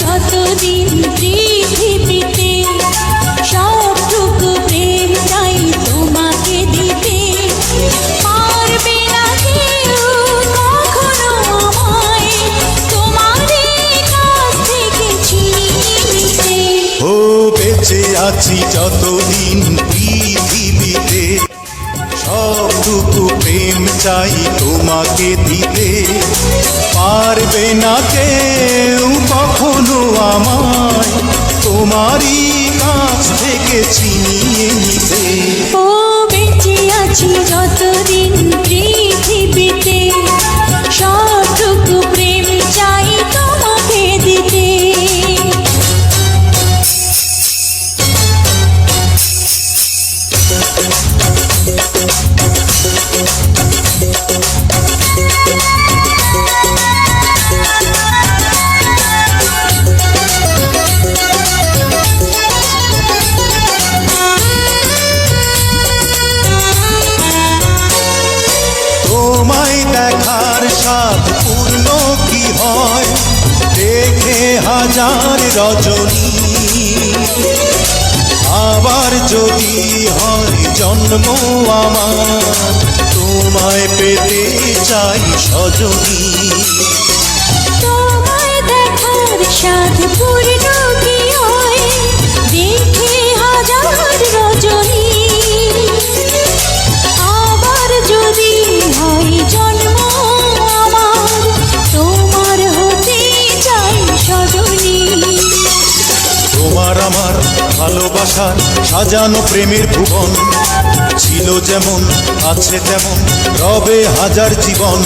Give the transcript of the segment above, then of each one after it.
যতদিন পৃথিবীতে দিতে, পারবে না কেউ কখনো আমায় তোমারই কাছ থেকে ছিনিয়ে নিতে ও বেঁচে আছি যতদিন পৃথিবীতে, সবটুকু প্রেম চাই তোমাকে দিতে, পারবে না কেউ আমায়, তোমারই কাছ থেকে চিনিয়ে নিতে। ও বেঁচে আছি যতদিন পৃথিবীতে, সবটুকু প্রেম চাই তোমাকে দিতে। Thank তোমায় দেখার স্বাদ পূর্ণ কি হয়? দেখে হাজার রজনী। আবার যদি হয় জন্ম আমার, তোমায় পেতে চাই সজনী। তোমায় দেখার স্বাদ পূর্ণ ভালোবাসার সাজানো প্রেমের ভুবন। ছিল যেমন আছে তেমন রবে হাজার জীবন।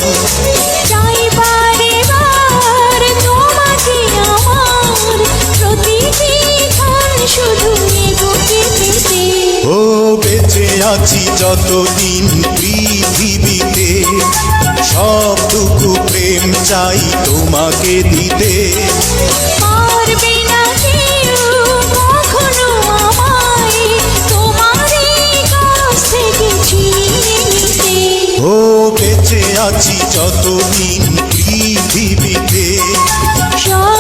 ও বেঁচে আছি যতদিন পৃথিবীতে সবটুকু প্রেম চাই তোমাকে দিতে। পারবে না ও বেঁচে আছি যতদিন পৃথিবীতে। সব